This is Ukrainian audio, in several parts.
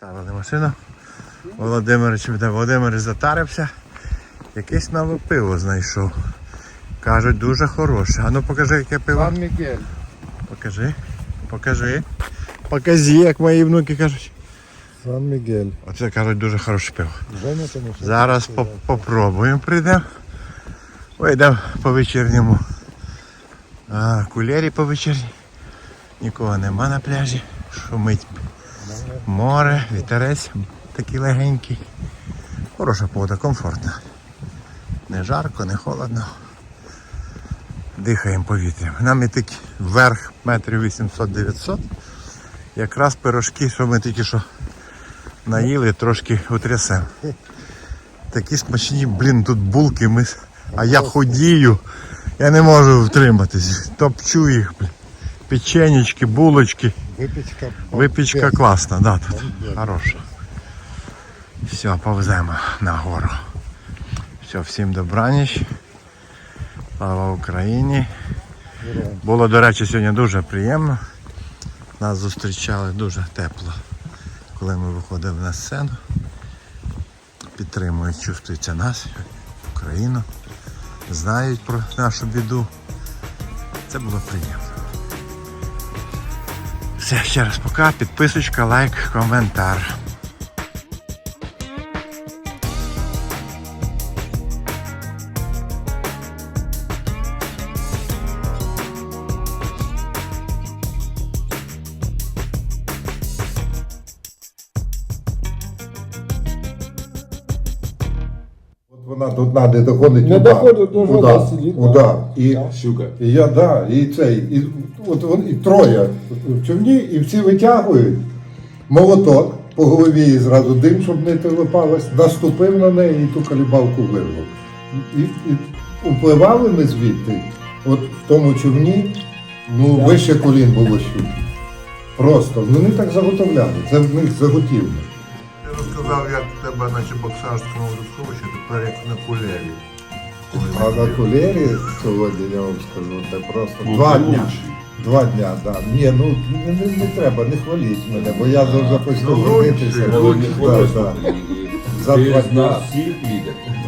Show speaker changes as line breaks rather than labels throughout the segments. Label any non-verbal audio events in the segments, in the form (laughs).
Ставили машину. Володимирич де Володимир затарився. Якесь нове пиво знайшов. Кажуть, дуже хороше. А ну покажи, яке пиво.
Сан Мігель.
Покажи. Покажи. Покажи, як мої внуки кажуть.
Сан Мігель.
Оце кажуть дуже хороше пиво. Зараз по- попробуємо прийдемо. Вийдемо по вечірньому. А, кулері по вечірні. Нікого нема на пляжі. Шумить море, вітерець такий легенький. Хороша погода, комфортна. Не жарко, не холодно. Дихаємо повітрям. Нам і тільки вверх метрів 800-900. Якраз пирожки, що ми тільки що наїли, трошки утрясемо. Такі смачні, блін, тут булки, ми... а я худію. Я не можу втриматись. Топчу їх, блін. Печенечки, булочки.
випічка.
Випічка класна, да, тут. Хороша. Все, повземо на гору. Все, всім добраніч. Слава Україні. Було, до речі, сьогодні дуже приємно. Нас зустрічали дуже тепло, коли ми виходили на сцену. Підтримують, чувствується нас, Україну. Знають про нашу біду. Це було приємно. Все, ще раз пока. Підписочка, лайк, коментар.
Вона до дна не доходить.
Не
удар,
доходить до
удар,
жодного сидіть,
удар. І,
Щука.
і я, да, і цей, і, от вон, і троє в човні, і всі витягують. Молоток по голові і зразу дим, щоб не телепалось, наступив на неї і ту калібалку вирвав. І, і впливали ми звідти, от в тому човні, ну, вище колін було щуки. Просто, вони так заготовляли, це в них заготівля.
Ти розказав, як тебе наче боксарському розсховищі, тепер як на кулері.
А на кулері сьогодні я вам скажу, це просто
Ну,
два дня. Два дня, так. Да. Ні, ну не, не, не треба, не хваліть мене, бо я вже почну
Ну,
гордитися.
за
два дня.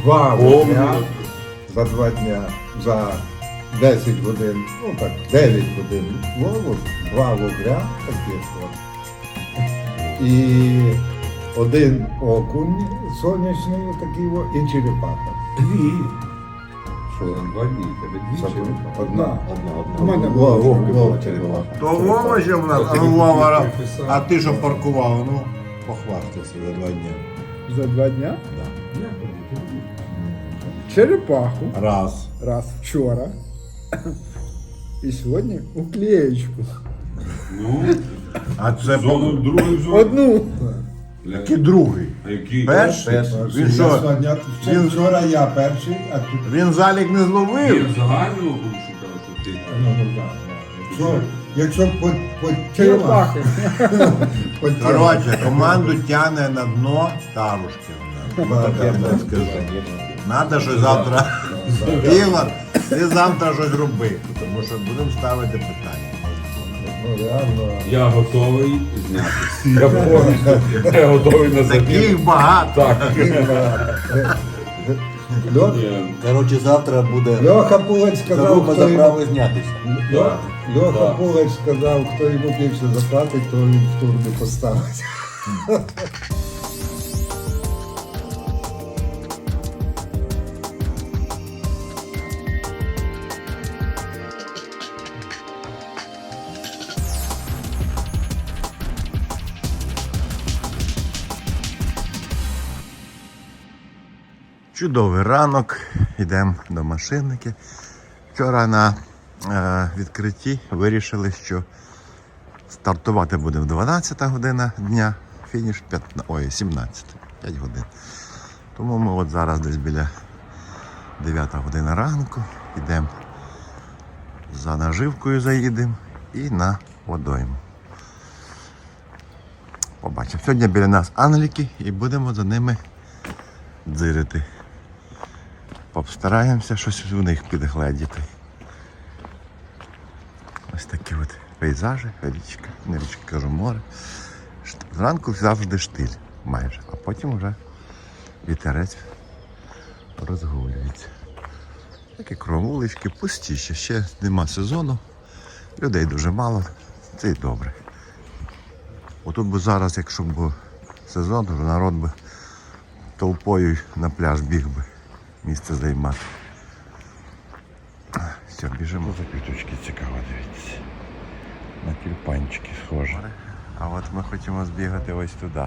Два дня, за два дня, за 10 годин, ну так, 9 годин лову, два вугря, таких от. І один окунь сонячний, такий, о, і черепаха.
Дві.
Що?
За два дні. Тебе дві чи одна?
одна.
Одна, одна.
У мене
Вовка
Вовка
була
була.
черепаха.
То Вова ще в нас, Вова, а ти що паркував? Ну, похвастайся за два дні.
За два дня
Да.
Черепаху
Раз.
раз вчора. І сьогодні уклеєчку.
Ну,
А це
зону
по...
другу зону.
Одну.
Який другий.
А який?
Перший? Він
Я
що,
сьогодні-
він-
Вчора я перший, а тут
він залік не
Він
зловив?
загального був шукав, що ти.
Ну, ну, да, да. Якщо, якщо по, по тілах,
Черепахи.
по тілах.
Коротше, команду тягне на дно старушки.
Да, да,
Я так скажу. Надо що завтра (laughs) Ігор, ти завтра щось роби, тому що будемо ставити питання.
Ну.
Я готовий знятися. Я повністю. Я готовий на заміну.
Таких багато.
Так.
Льох,
Ні,
Коротше, завтра буде
Льоха Пугач сказав,
заруба
хто
за
йому,
право знятися.
Льох- Льоха
Да.
Пугач сказав, хто йому більше заплатить, то він в турбі поставить.
Чудовий ранок, йдемо до машинники. Вчора на е, відкритті вирішили, що стартувати буде в 12 година дня, фініш 15, ой, 17, 5 годин. Тому ми от зараз десь біля 9 година ранку йдемо за наживкою заїдемо і на водойму. Побачимо. Сьогодні біля нас англіки і будемо за ними дзирити. Постараємося щось у них підгледіти. Ось такі от пейзажі, річка, не річка, кажу море. Зранку завжди штиль майже, а потім вже вітерець розгулюється. Такі кромулечки, пустіші, ще нема сезону, людей дуже мало, це й добре. Отут би зараз, якщо б був сезон, то народ би толпою на пляж біг би місце займати. Все, біжимо. За квіточки цікаво дивіться. На тюльпанчики схоже. А от ми хочемо збігати ось туди.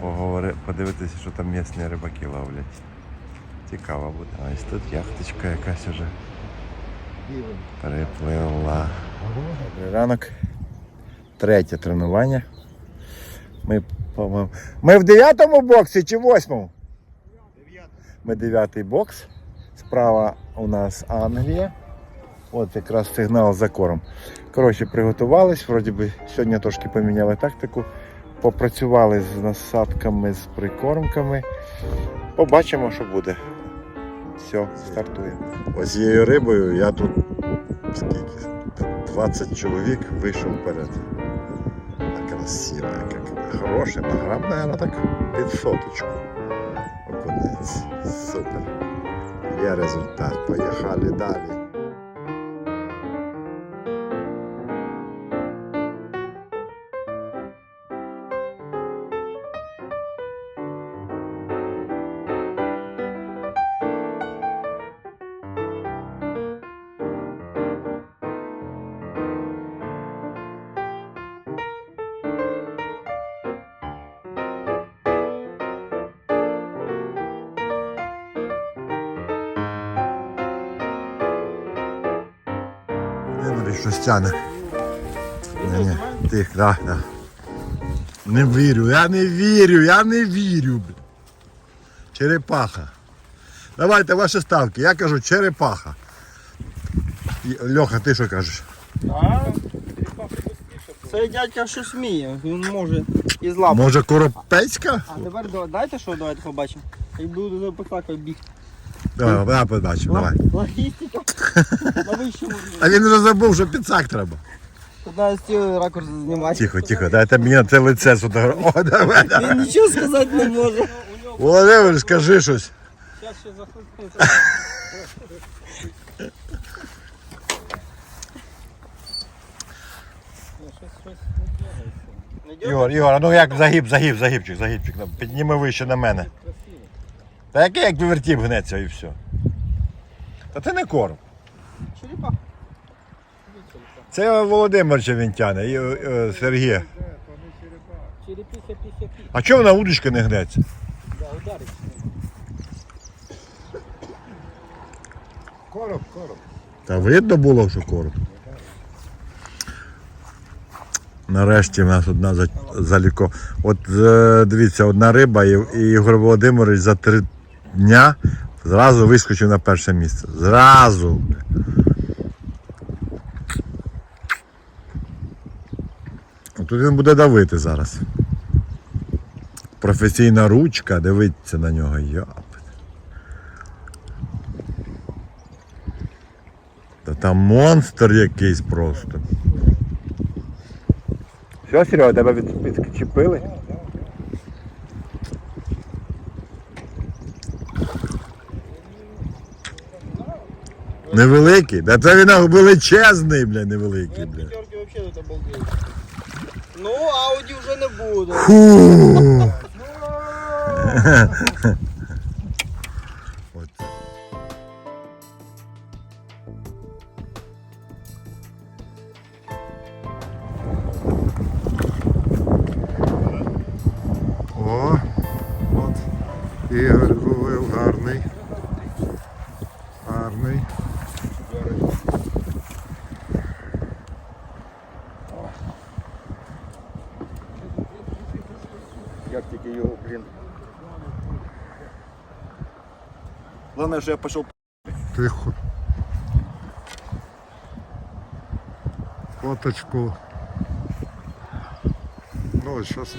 Поговори, подивитися, що там місні рибаки ловлять. Цікаво буде. А ось тут яхточка якась уже приплила. Ранок. Третє тренування. Ми, по-моєму, ми в дев'ятому боксі чи в восьмому? Ми дев'ятий бокс. Справа у нас Англія. От якраз сигнал за кором. Коротше, приготувались. Вроді би сьогодні трошки поміняли тактику. Попрацювали з насадками, з прикормками. Побачимо, що буде. Все, стартуємо. Ось цією рибою я тут скільки? 20 чоловік вийшов вперед. А красиво, як хороший, награм, наверное, так під соточку. Super. E a resultado, poi é realidade. Щось тяне. Ні, ні, тих, да, да. Не вірю, я не вірю, я не вірю. Черепаха. Давайте ваші ставки. Я кажу черепаха. Льоха, ти що кажеш?
А? Цей дядька щось вміє, він може із лапи.
Може коропецька?
А тепер да- дайте що, давайте побачимо. І буду за бігти.
Давай, давай побачимо, давай.
Логістика на вищому
А він вже забув, що підсак треба.
Одна з цього ракурсу знімати.
Тихо, тихо, дайте мені це лице сфотографувати. О, давай, давай.
Він нічого сказати не може.
Володимир, скажи щось.
Зараз ще захлопнеться.
Ігор, Ігор, а ну як загиб, загиб, загибчик, загибчик. Підніми вище на мене. Та який як вивертів гнеться і все. Та це не корм.
Черепаха.
Це Володимир Чевінтяне Сергій.
Черепіха піха піха.
А чому на удочка не гнеться?
Да, ударить.
Короб, короб.
Та видно було, що корм. Нарешті в нас одна за- заліко. От е, дивіться, одна риба і Ігор Володимирович за три дня зразу вискочив на перше місце. Зразу. Тут він буде давити зараз. Професійна ручка, дивиться на нього. Йоп. Та там монстр якийсь просто. Все, Серега, тебе від, відчепили? Невеликий? Да це він величезний, бля, невеликий, бля.
Ну, ауді вже не буде.
Фу. (laughs) (laughs)
Главное, що я пошел.
Тихо. Фоточку. Ну, вот сейчас.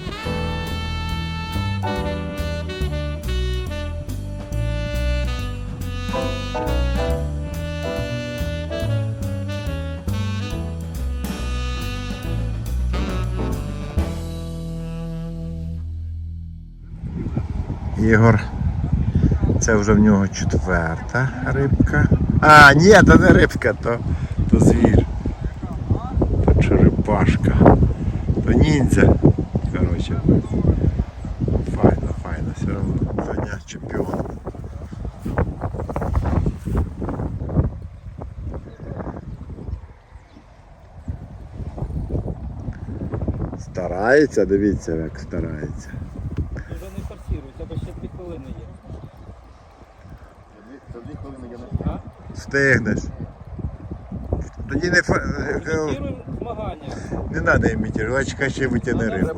Егор. Це вже в нього четверта рибка. А, ні, то не рибка, то, то звір. То черепашка. То ніндзя. Коротше. Файно, файно, все одно. Сьогодні чемпіон. Старається, дивіться, як старається.
Вже не форсируй, тебе ще дві хвилини є.
За дві хвилини я не
Встигнеш. Тоді не, фа- е,
змагання.
не треба імітувати, чекай, ще витягне рибу.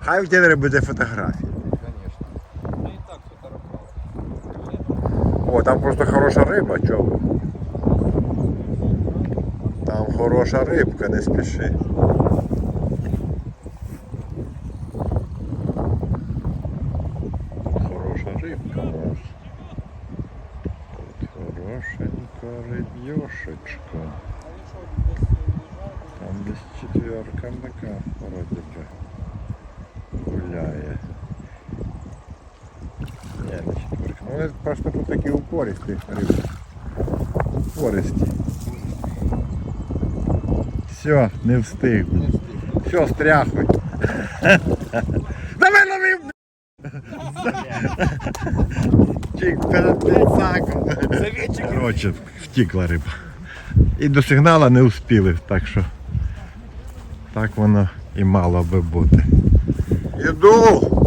Хай витягне рибу буде фотографії.
звісно.
І так фотографували.
О, там просто хороша риба, чого? Там хороша рибка, не спіши. Тут хороша рибка у нас. Тут хорошенька рибьошечка. Там десь четверка така вроде би гуляє. Ні, не вони просто тут такі упористі риби. Упористі. Все, не встиг. Все, стряхуй. (laughs) Давай лови! Чик, перед пінсаком. Коротше, втікла риба. І до сигнала не успіли, так що так воно і мало би бути. Іду!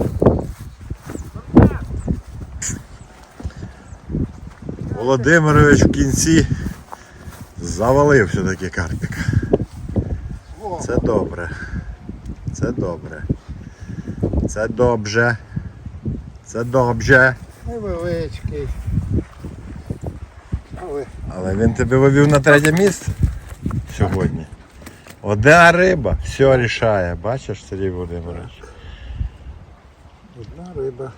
Володимирович в кінці завалив все-таки карпіка. Це добре. Це добре. Це добре. Це добре.
Невеличкий. Але
Але він тебе вивів на третє місце сьогодні. Одна риба, все рішає. Бачиш, Сергій Володимирович?
одна риба.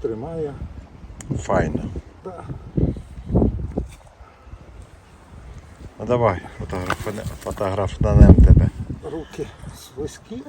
Тримає.
Файно.
Да.
Ну давай, фотограф, фотографнем тебе.
Руки слизькі.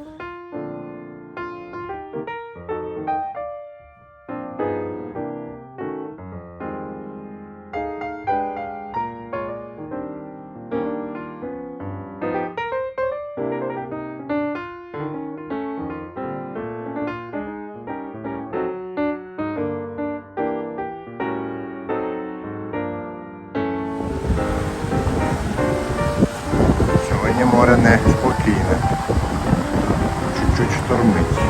штормить.